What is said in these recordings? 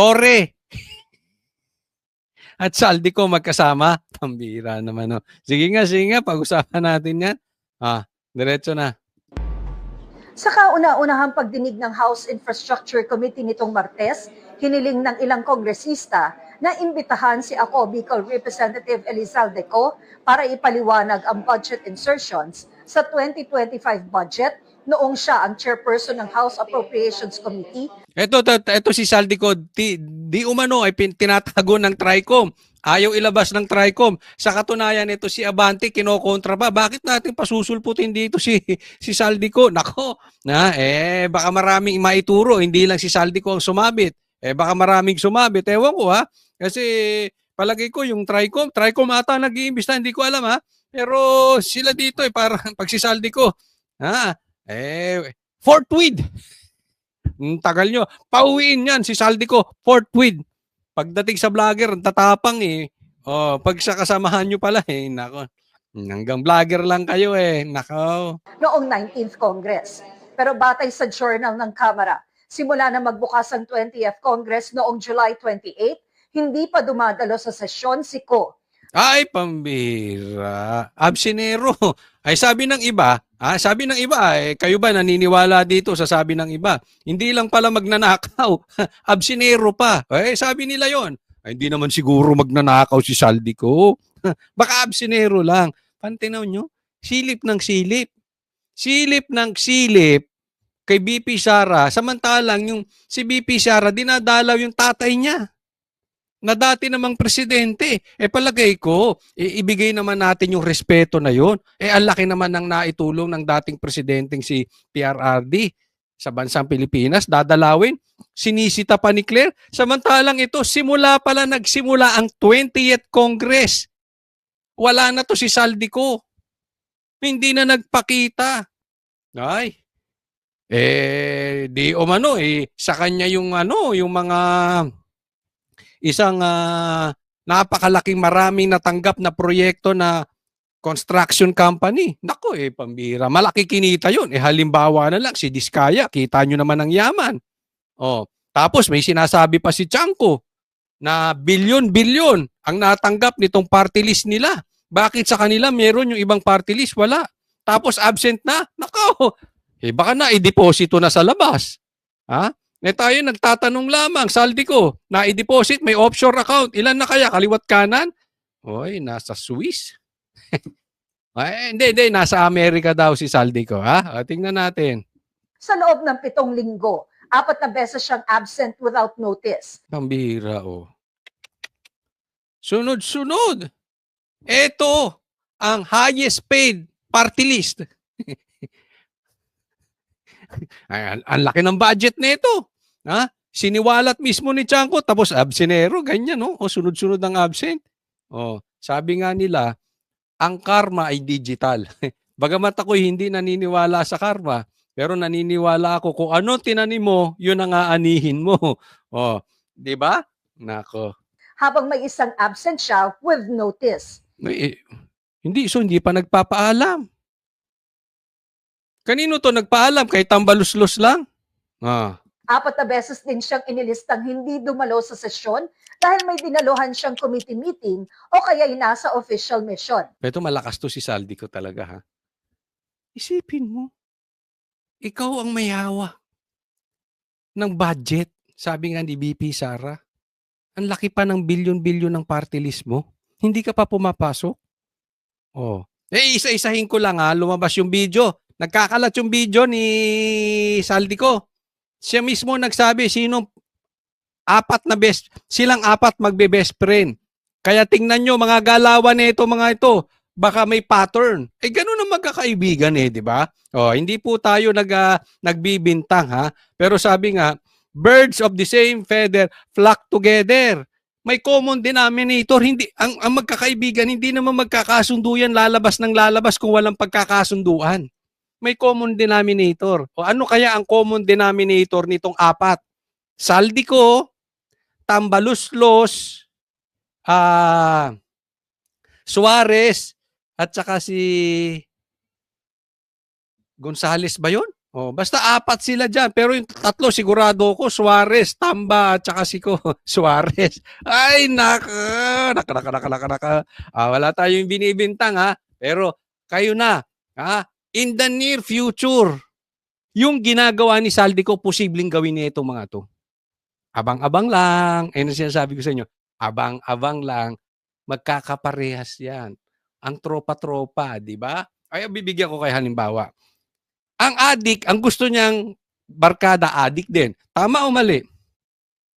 Torre. At Saldico magkasama. Pambira naman. No? Sige nga, sige nga. Pag-usapan natin yan. Ah, diretso na. Sa kauna-unahang pagdinig ng House Infrastructure Committee nitong Martes, hiniling ng ilang kongresista na imbitahan si ako Bicol Representative Elizalde Co para ipaliwanag ang budget insertions sa 2025 budget noong siya ang chairperson ng House Appropriations Committee Ito, ito, ito si Saldico, di, di umano ay pin, tinatago ng TRICOM. Ayaw ilabas ng TRICOM. Sa katunayan ito si Abante kinokontra pa. Bakit natin pasusulputin dito si si Saldico? Nako, na eh baka maraming maituro, hindi lang si Saldico ang sumabit. Eh baka maraming sumabit. Ewan ko ha. Kasi palagay ko yung TRICOM, TRICOM ata nag-iimbista, hindi ko alam ha. Pero sila dito eh parang pag si Saldico, ha, eh forthwith. Ang tagal nyo. Pauwiin yan si Saldico, forthwith. Pagdating sa vlogger, ang tatapang eh. Oh, pag sa kasamahan nyo pala eh, nako. Hanggang vlogger lang kayo eh. Nako. noong 19th Congress. Pero batay sa journal ng Kamara, simula na magbukas ang 20th Congress noong July 28, hindi pa dumadalo sa sesyon si Ko. Ay, pambira. Absinero. Ay, sabi ng iba, ah, sabi ng iba, eh, kayo ba naniniwala dito sa sabi ng iba? Hindi lang pala magnanakaw, absinero pa. Eh, sabi nila yon. Ay, hindi naman siguro magnanakaw si Saldi ko. Baka absinero lang. Pantinaw nyo, silip ng silip. Silip ng silip kay BP Sara, samantalang yung si BP Sara, dinadalaw yung tatay niya na dati namang presidente. Eh palagay ko, eh, ibigay naman natin yung respeto na yon. Eh ang laki naman ng naitulong ng dating presidenteng si PRRD sa bansang Pilipinas, dadalawin. Sinisita pa ni Claire. Samantalang ito, simula pala nagsimula ang 20th Congress. Wala na to si Saldico. Hindi na nagpakita. Ay. Eh, di umano eh, sa kanya yung ano, yung mga isang ah, napakalaking maraming natanggap na proyekto na construction company. Nako eh, pambira. Malaki kinita yun. Eh halimbawa na lang, si Diskaya, kita nyo naman ang yaman. Oh, tapos may sinasabi pa si Chanko na bilyon-bilyon ang natanggap nitong party list nila. Bakit sa kanila meron yung ibang party list? Wala. Tapos absent na? Nako, eh baka na i-deposito na sa labas. Ha? Eh tayo nagtatanong lamang, saldi ko, na i-deposit, may offshore account. Ilan na kaya? Kaliwat kanan? Oy, nasa Swiss. Ay, hindi, hindi. Nasa Amerika daw si saldi ko. Ha? O, tingnan natin. Sa loob ng pitong linggo, apat na beses siyang absent without notice. Pambira, oh. Sunod-sunod. Ito ang highest paid party list. Ay, ang, laki ng budget nito. Ha? Siniwalat mismo ni Chanko tapos absenero, ganyan no? O sunod-sunod ang absent. Oh, sabi nga nila, ang karma ay digital. Bagamat ako'y hindi naniniwala sa karma, pero naniniwala ako kung ano tinanim mo, yun ang aanihin mo. Oh, 'di ba? Nako. Habang may isang absent siya with notice. Eh, hindi, so hindi pa nagpapaalam. Kanino to nagpaalam? Kay tambaluslos lang? Ah. Apat na beses din siyang inilistang hindi dumalo sa sesyon dahil may dinaluhan siyang committee meeting o kaya nasa official mission. Pero malakas to si Saldi ko talaga ha. Isipin mo, ikaw ang may hawak ng budget. Sabi nga ni BP Sara, ang laki pa ng bilyon-bilyon ng party list mo. Hindi ka pa pumapasok. Oh. Eh, isa-isahin ko lang ha, lumabas yung video. Nagkakalat yung video ni Saldi ko. Siya mismo nagsabi, sino apat na best, silang apat magbe-best friend. Kaya tingnan nyo mga galawan nito mga ito, baka may pattern. Eh ganun ang magkakaibigan eh, di ba? Oh, hindi po tayo nag ah, nagbibintang ha. Pero sabi nga, birds of the same feather flock together. May common denominator, hindi ang, ang magkakaibigan hindi naman magkakasundo yan lalabas ng lalabas kung walang pagkakasunduan. May common denominator. O ano kaya ang common denominator nitong apat? Saldi ko, Tambaluslos, ah Suarez, at saka si Gonzales ba yun? Oh, basta apat sila diyan, pero yung tatlo sigurado ko Suarez, Tamba at saka si ko Suarez. Ay naka naka naka naka. naka. Ah, wala tayong binibintang ha, pero kayo na ha, in the near future, yung ginagawa ni Saldico posibleng gawin niya itong mga to. Abang-abang lang. Ayun ang sinasabi ko sa inyo. Abang-abang lang. Magkakaparehas yan. Ang tropa-tropa, di ba? Ay, bibigyan ko kayo halimbawa. Ang adik, ang gusto niyang barkada adik din. Tama o mali?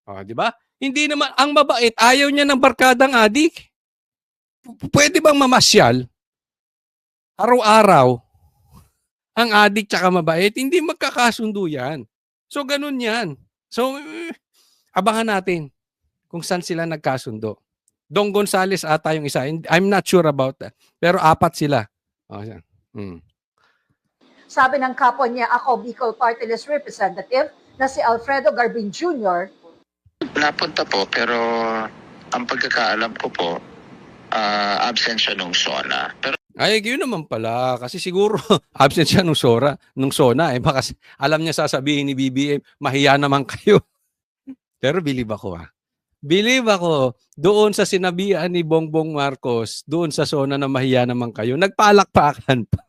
O, di ba? Hindi naman, ang mabait, ayaw niya ng barkadang adik. P- Pwede bang mamasyal? Araw-araw, ang adik tsaka mabait, hindi magkakasundo yan. So, ganun yan. So, eh, abangan natin kung saan sila nagkasundo. Dong Gonzales ata yung isa. I'm not sure about that. Pero apat sila. O, yan. Hmm. Sabi ng kapwa niya, ako Bicol Party List Representative na si Alfredo Garbin Jr., Napunta po, pero ang pagkakaalam ko po, ah, absent siya nung SONA. Pero Ay, yun naman pala. Kasi siguro, absent siya nung Sora, nung Sona. Eh, baka alam niya sasabihin ni BBM, mahiya naman kayo. Pero believe ako ah. Believe ako, doon sa sinabihan ni Bongbong Marcos, doon sa Sona na mahiya naman kayo, nagpalakpakan pa.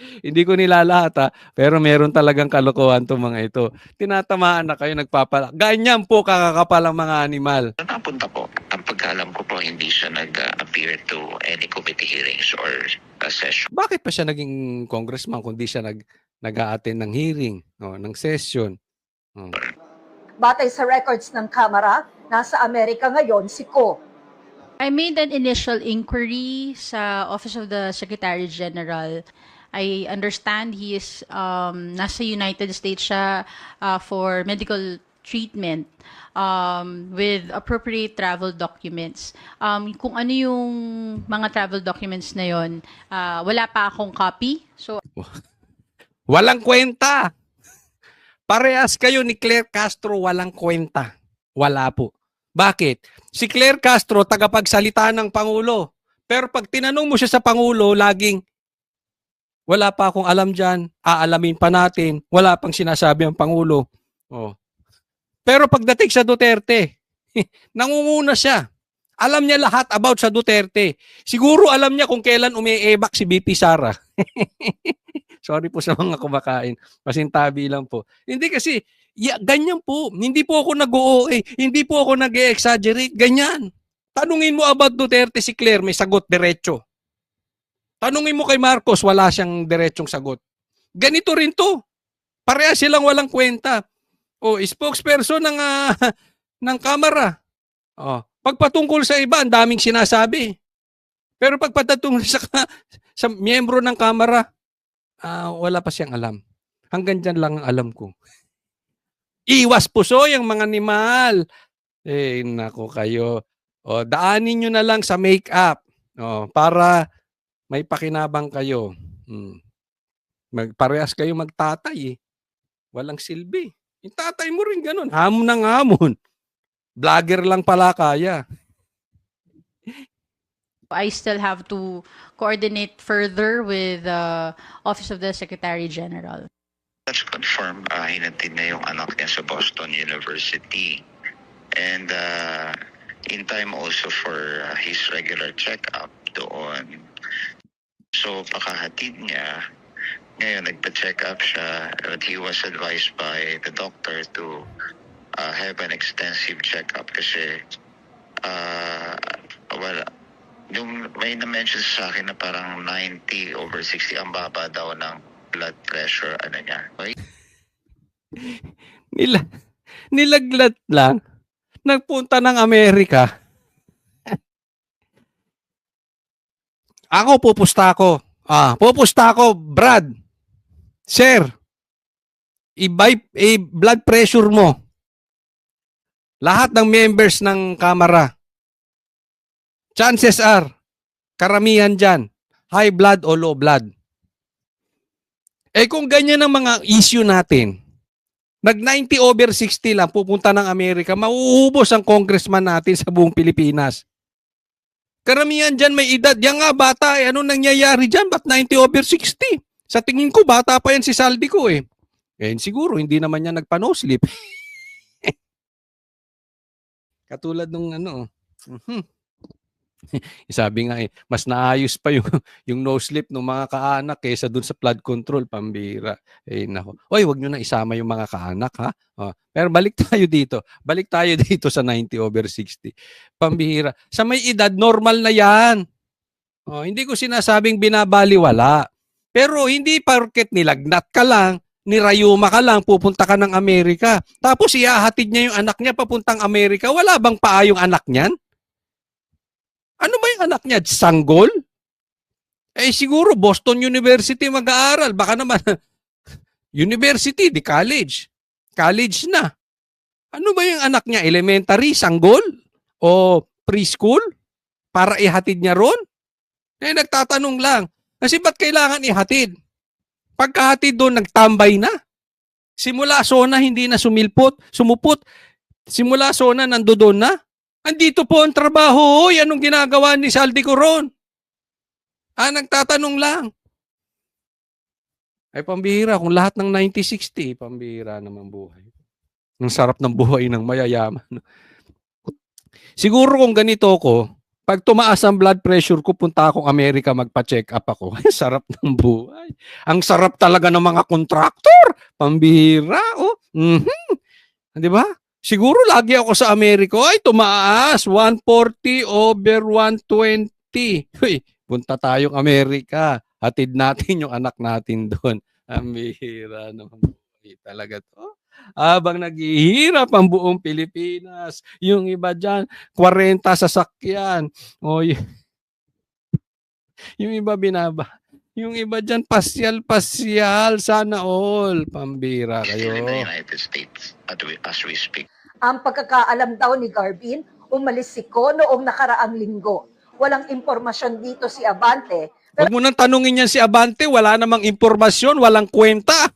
Hindi ko nilalahat ha, pero meron talagang kalokohan to mga ito. Tinatamaan na kayo nagpapalak. Ganyan po kakakapal ang mga animal. napunta po, pagkaalam ko po, hindi siya nag-appear to any committee hearings or uh, session. bakit pa siya naging congressman kung di siya nag nag-a-attend ng hearing, no, ng session? Oh. batay sa records ng Kamara, nasa Amerika ngayon si Ko. I made an initial inquiry sa Office of the Secretary General. I understand he is um, nasa United States siya uh, for medical treatment um, with appropriate travel documents. Um, kung ano yung mga travel documents na yon, uh, wala pa akong copy. So Walang kwenta. Parehas kayo ni Claire Castro walang kwenta. Wala po. Bakit? Si Claire Castro tagapagsalita ng Pangulo. Pero pag tinanong mo siya sa Pangulo, laging wala pa akong alam dyan, aalamin pa natin, wala pang sinasabi ang Pangulo. Oh. Pero pagdating sa Duterte, nangunguna siya. Alam niya lahat about sa Duterte. Siguro alam niya kung kailan umiebak si BP Sara. Sorry po sa mga kumakain. Pasintabi lang po. Hindi kasi, ya, ganyan po. Hindi po ako nag-OA. Hindi po ako nag-exaggerate. Ganyan. Tanungin mo about Duterte si Claire, may sagot diretso. Tanungin mo kay Marcos, wala siyang diretsong sagot. Ganito rin to. Pareha silang walang kwenta. O, spokesperson ng, ah, ng kamera. O, pagpatungkol sa iba, ang daming sinasabi. Pero pagpatungkol sa, sa miyembro ng kamera, ah, wala pa siyang alam. Hanggang dyan lang ang alam ko. Iwas pusoy ang mga animal. Eh, nako kayo. O, daanin nyo na lang sa make-up. O, para may pakinabang kayo. Hmm. Magparehas kayo magtatay eh. Walang silbi. Yung tatay mo rin ganun. Hamon ng hamon. Vlogger lang pala kaya. I still have to coordinate further with the Office of the Secretary General. Let's confirm, uh, hinatid na yung anak niya sa Boston University. And uh, in time also for uh, his regular check-up doon. So, pakahatid niya, ngayon nagpa-check up siya but he was advised by the doctor to uh, have an extensive check-up kasi uh, wala yung may na-mention sa akin na parang 90 over 60 ang baba daw ng blood pressure ano niya. Okay? Nila, nilaglat lang. Nagpunta ng Amerika. Ako, pupusta ako. Ah, pupusta ako, Brad. Sir, i-buy, i-blood pressure mo. Lahat ng members ng kamera. Chances are, karamihan dyan, high blood o low blood. Eh kung ganyan ang mga issue natin, nag 90 over 60 lang pupunta ng Amerika, mauubos ang congressman natin sa buong Pilipinas. Karamihan dyan may edad. Yan nga bata, eh, ano nangyayari dyan? Ba't 90 over 60? Sa tingin ko, bata pa yan si Saldi ko eh. Eh, siguro, hindi naman niya nagpa-no sleep. Katulad nung ano, mhm. sabi nga eh, mas naayos pa yung, yung no sleep ng mga kaanak kaysa dun sa flood control, pambira. Eh, nako. Oy, wag nyo na isama yung mga kaanak, ha? Oh, pero balik tayo dito. Balik tayo dito sa 90 over 60. Pambihira. Sa may edad, normal na yan. Oh, hindi ko sinasabing binabaliwala. Pero hindi porket nilagnat ka lang, nirayuma ka lang, pupunta ka ng Amerika. Tapos iahatid niya yung anak niya papuntang Amerika. Wala bang paa yung anak niyan? Ano ba yung anak niya? Sanggol? Eh siguro Boston University mag-aaral. Baka naman university, di college. College na. Ano ba yung anak niya? Elementary, sanggol? O preschool? Para ihatid niya ron? Eh nagtatanong lang. Kasi ba't kailangan ihatid? Pagkahatid doon, nagtambay na. Simula sona, hindi na sumilpot, sumupot. Simula sona, nandoon na. Andito po ang trabaho. Hoy, anong ginagawa ni Saldi Coron? Ah, nagtatanong lang. Ay, pambihira. Kung lahat ng 90-60, pambihira naman buhay. Ang sarap ng buhay ng mayayaman. Siguro kung ganito ko, pag tumaas ang blood pressure ko, punta akong Amerika, magpa-check up ako. sarap ng buhay. Ang sarap talaga ng mga contractor. Pambihira, oh. Mhm. Di ba? Siguro lagi ako sa Amerika, ay tumaas, 140 over 120. Uy, punta tayong Amerika. Hatid natin yung anak natin doon. Ang bihira naman talaga to. Habang naghihirap ang buong Pilipinas, yung iba dyan, 40 sasakyan. O, y- yung iba binaba. Yung iba dyan, pasyal-pasyal. Sana all. Pambira in the kayo. United States as we, as we speak. Ang pagkakaalam daw ni Garbin, umalis si Ko noong nakaraang linggo. Walang impormasyon dito si Abante, Huwag mo nang tanungin yan si Abante. Wala namang impormasyon, walang kwenta.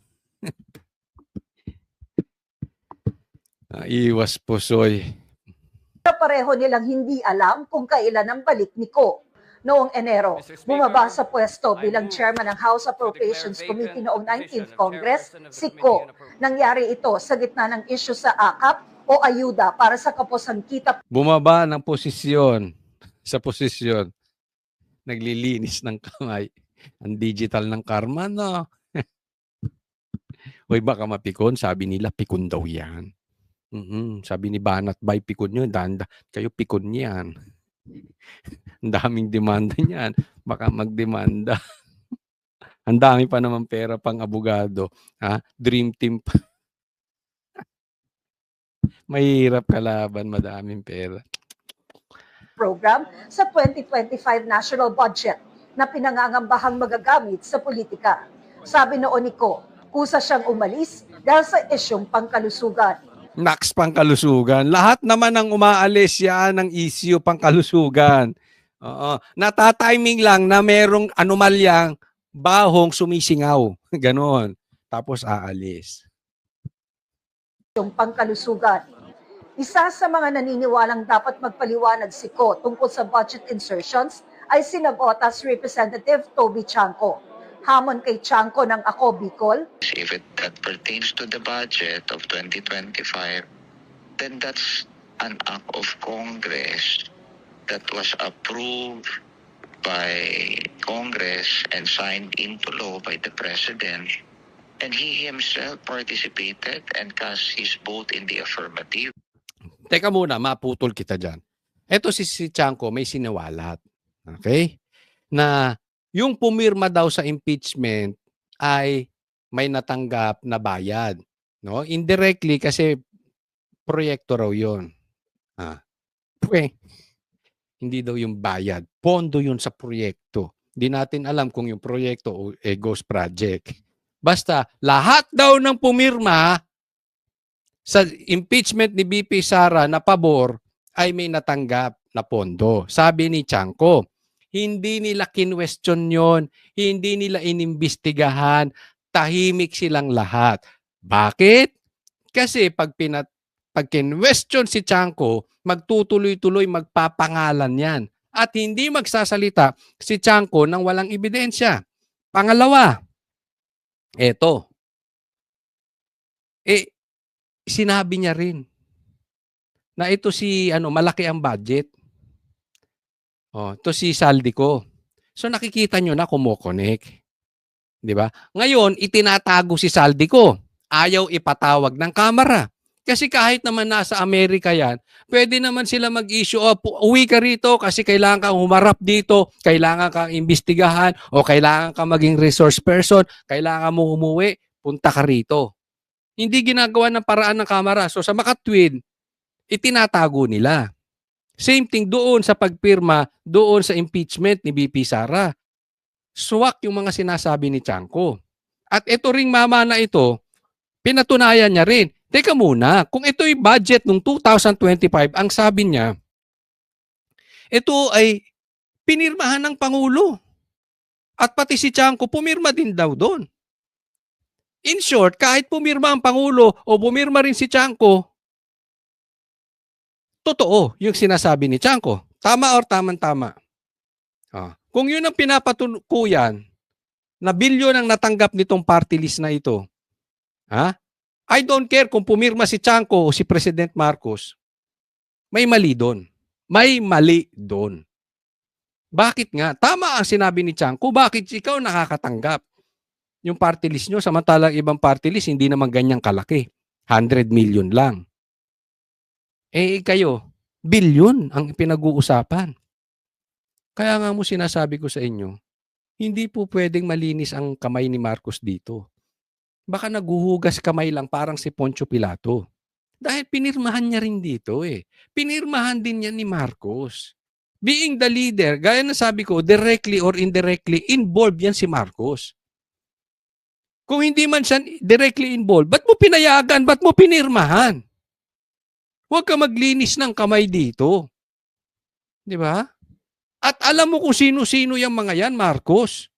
Ah, iwas po, Soy. pero pareho nilang hindi alam kung kailan ang balik ni Ko. Noong Enero, bumaba sa pwesto bilang chairman ng House Appropriations Committee noong 19th Congress, si Ko. Nangyari ito sa gitna ng issue sa AKAP o ayuda para sa kapusan kita Bumaba ng posisyon sa posisyon. Naglilinis ng kamay. Ang digital ng karma, no? Hoy, baka mapikon. Sabi nila, pikon daw yan. Mhm, Sabi ni Banat Bay, pikon yun. Danda, kayo pikon yan. Ang daming demanda niyan. Baka magdemanda. Ang dami pa naman pera pang abogado. Ha? Dream team pa. Mahirap kalaban, madaming pera. program sa 2025 national budget na pinangangambahang magagamit sa politika. Sabi noon ni Ko, kusa siyang umalis dahil sa isyong pangkalusugan. Nax pangkalusugan. Lahat naman ng umaalis yan ng issue pangkalusugan. Oo. Natatiming lang na merong anomalyang bahong sumisingaw. Ganon. Tapos aalis. Yung pangkalusugan. Isa sa mga naniniwalang dapat magpaliwanag si Ko tungkol sa budget insertions ay sinagotas Representative Toby Chanco. Hamon kay Chanco ng Ako Bicol, If it that pertains to the budget of 2025, then that's an act of Congress that was approved by Congress and signed into law by the President. And he himself participated and cast his vote in the affirmative. Teka muna, maputol kita dyan. Ito si, si Chanko may siniwalat. Okay? Na yung pumirma daw sa impeachment ay may natanggap na bayad. No? Indirectly kasi proyekto raw yun. Ah. Pwe, hindi daw yung bayad. Pondo yun sa proyekto. Hindi natin alam kung yung proyekto o eh, ghost project. Basta lahat daw ng pumirma sa impeachment ni BP Sara na pabor ay may natanggap na pondo. Sabi ni Chanko, hindi nila kinwestiyon yon, hindi nila inimbestigahan, tahimik silang lahat. Bakit? Kasi pag pinat pag kinwestiyon si Chanko, magtutuloy-tuloy magpapangalan yan. At hindi magsasalita si Chanko nang walang ebidensya. Pangalawa, Eto. Eh, sinabi niya rin na ito si ano malaki ang budget. Oh, to si Saldico. So nakikita nyo na kumokonek. 'Di ba? Ngayon, itinatago si Saldico. Ayaw ipatawag ng kamera. Kasi kahit naman nasa Amerika yan, pwede naman sila mag-issue, oh, uwi ka rito kasi kailangan kang humarap dito, kailangan kang imbestigahan, o kailangan kang maging resource person, kailangan mo umuwi, punta ka rito. Hindi ginagawa ng paraan ng kamera. So sa makatwid, itinatago nila. Same thing doon sa pagpirma, doon sa impeachment ni BP Sara. Suwak yung mga sinasabi ni Chanko. At ito ring mama na ito, pinatunayan niya rin. Teka muna, kung ito'y budget ng 2025, ang sabi niya, ito ay pinirmahan ng Pangulo. At pati si Chanko, pumirma din daw doon. In short, kahit pumirma ang Pangulo o pumirma rin si Chanko, totoo yung sinasabi ni Chanko. Tama or tamang-tama? Ah. Kung yun ang pinapatukuyan na bilyon ang natanggap nitong party list na ito, ha? I don't care kung pumirma si Chanko o si President Marcos. May mali doon. May mali doon. Bakit nga? Tama ang sinabi ni Chanko. Bakit ikaw nakakatanggap? Yung party list nyo, samantalang ibang party list, hindi naman ganyang kalaki. 100 million lang. Eh kayo, bilyon ang pinag-uusapan. Kaya nga mo sinasabi ko sa inyo, hindi po pwedeng malinis ang kamay ni Marcos dito. Baka naguhugas kamay lang parang si Poncio Pilato. Dahil pinirmahan niya rin dito eh. Pinirmahan din niya ni Marcos. Being the leader, gaya na sabi ko, directly or indirectly, involved yan si Marcos. Kung hindi man siya directly involved, ba't mo pinayagan? Ba't mo pinirmahan? Huwag ka maglinis ng kamay dito. Di ba? At alam mo kung sino-sino yung mga yan, Marcos.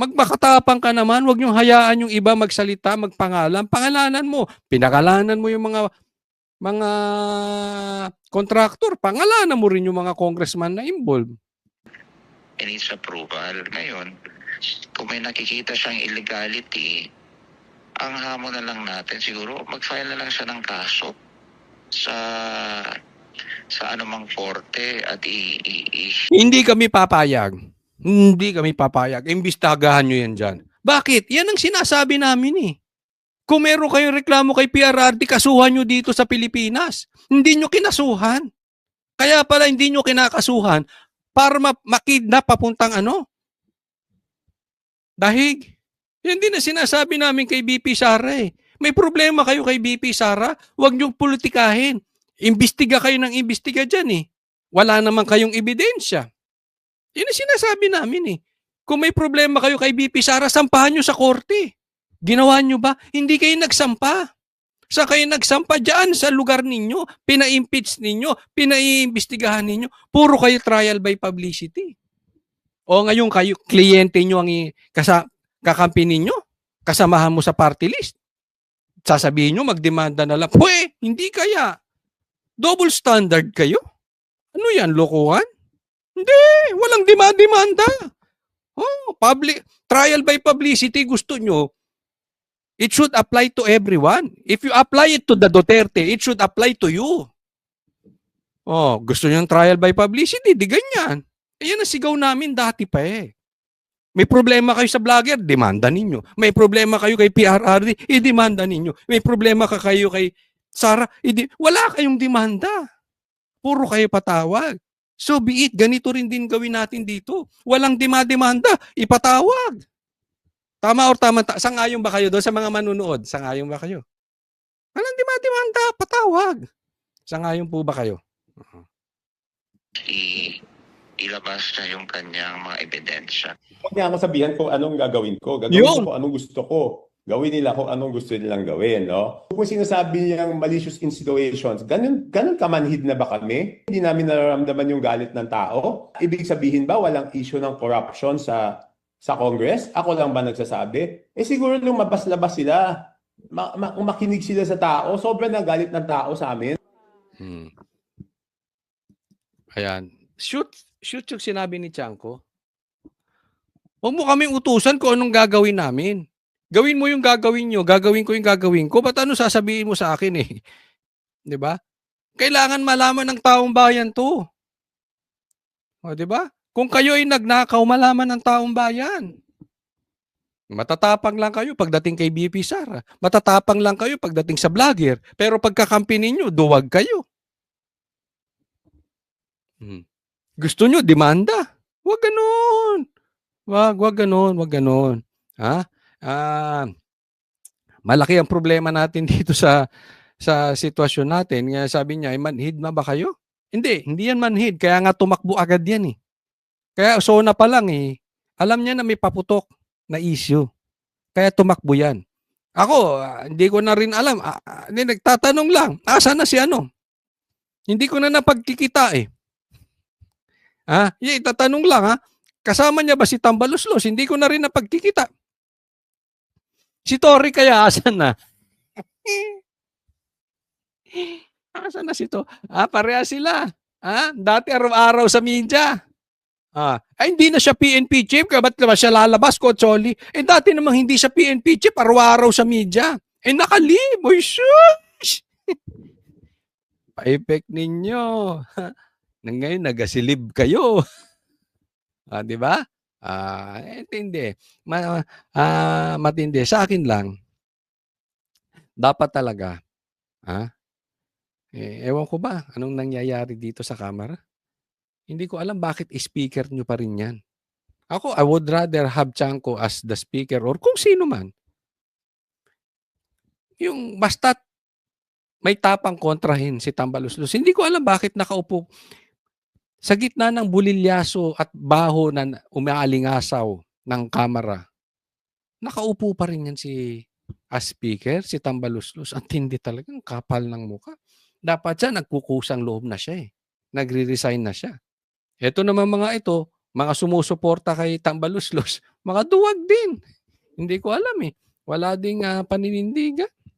Magmakatapang ka naman, huwag niyong hayaan yung iba magsalita, magpangalan. Pangalanan mo. Pinakalanan mo yung mga mga kontraktor. Pangalanan mo rin yung mga congressman na involved. and its approval. Ngayon, kung may nakikita siyang illegality, ang hamon na lang natin siguro mag-file na lang siya ng kaso sa sa anumang korte at i, i, i- Hindi kami papayag. Hindi kami papayag. Imbistagahan nyo yan dyan. Bakit? Yan ang sinasabi namin eh. Kung meron kayong reklamo kay PRRD, kasuhan nyo dito sa Pilipinas. Hindi nyo kinasuhan. Kaya pala hindi nyo kinakasuhan para ma- makidnap papuntang ano? Dahig. Yan din na sinasabi namin kay BP Sara eh. May problema kayo kay BP Sara, huwag nyo politikahin. Imbestiga kayo ng imbestiga dyan eh. Wala naman kayong ebidensya. Yun ang sinasabi namin eh. Kung may problema kayo kay BP Sara, sampahan nyo sa korte. Ginawa nyo ba? Hindi kayo nagsampa. Sa kayo nagsampa dyan sa lugar ninyo, pina-impeach ninyo, pinaiimbestigahan ninyo, puro kayo trial by publicity. O ngayon kayo, kliyente nyo ang kasa, kakampi ninyo, kasamahan mo sa party list. Sasabihin nyo, magdemanda na lang. Pwe, hindi kaya. Double standard kayo? Ano yan, lokohan? Hindi, walang demand-demanda. Oh, public, trial by publicity gusto nyo, it should apply to everyone. If you apply it to the Duterte, it should apply to you. Oh, gusto nyo ng trial by publicity, di ganyan. Ayan ang sigaw namin dati pa eh. May problema kayo sa vlogger, demanda ninyo. May problema kayo kay PRRD, i-demanda ninyo. May problema ka kayo kay Sara, i- wala kayong demanda. Puro kayo patawag. So be it, ganito rin din gawin natin dito. Walang dima-demanda, ipatawag. Tama or tama, ta- sangayon ba kayo doon sa mga manunood? Sangayon ba kayo? Walang dima-demanda, patawag. Sangayon po ba kayo? i- ilabas niya yung kanyang mga ebidensya. Huwag niya ako sabihan kung anong gagawin ko. Gagawin Yun. ko kung anong gusto ko. Gawin nila kung anong gusto nilang gawin, no? Kung sinasabi niyang malicious insinuations, ganun, ganun kamanhid na ba kami? Hindi namin nararamdaman yung galit ng tao? Ibig sabihin ba walang issue ng corruption sa sa Congress? Ako lang ba nagsasabi? Eh siguro lumabas-labas sila. Ma- ma- makinig sila sa tao. Sobrang nagalit ng tao sa amin. Hmm. Ayan. Shoot, shoot yung sinabi ni Chanko. Huwag mo kaming utusan kung anong gagawin namin. Gawin mo yung gagawin nyo, gagawin ko yung gagawin ko. Ba't ano sasabihin mo sa akin eh? ba? Kailangan malaman ng taong bayan 'to. O, ba? Kung kayo ay nagnakaw, malaman ng taong bayan. Matatapang lang kayo pagdating kay BP Sara. Matatapang lang kayo pagdating sa vlogger. Pero pagkakampi ninyo, duwag kayo. Hmm. Gusto nyo, demanda. Huwag ganon. Wag, wag ganon, wag ganon. Ha? Ah, malaki ang problema natin dito sa sa sitwasyon natin. Nga sabi niya, "Ay, manhid na ba kayo? Hindi, hindi yan manhid. Kaya nga tumakbo agad yan eh. Kaya sona pa lang eh. Alam niya na may paputok na issue. Kaya tumakbo yan. Ako, ah, hindi ko na rin alam. Ah, ah, Hindi, nagtatanong lang. Asa na si ano? Hindi ko na napagkikita eh. Ha? Yeah, tatanong lang ha. Kasama niya ba si Tambaluslos? Hindi ko na rin napagkikita. Si Tori kaya asan na? asan na si to? Ah, pareha sila. Ah, dati araw-araw sa media. Ah, ay hindi na siya PNP chief, kaya ba't naman siya lalabas, Coacholi? Eh dati namang hindi siya PNP chief, araw-araw sa media. Eh nakaliboy, shush! Pa-effect ninyo. Ngayon, nagasilib kayo. ah, di ba? Ah, intindi. Ma, ah, matindi. Sa akin lang, dapat talaga, ha? Eh, ewan ko ba, anong nangyayari dito sa kamera? Hindi ko alam bakit speaker nyo pa rin yan. Ako, I would rather have Chanko as the speaker or kung sino man. Yung basta may tapang kontrahin si Tambaluslos. Hindi ko alam bakit nakaupo sa gitna ng bulilyaso at baho na umaalingasaw ng kamera. Nakaupo pa rin yan si as speaker, si Tambaluslos. Ang tindi talaga, kapal ng muka. Dapat siya, nagkukusang loob na siya eh. Nagre-resign na siya. Ito naman mga ito, mga sumusuporta kay Tambaluslos, mga duwag din. Hindi ko alam eh. Wala ding ah, paninindigan.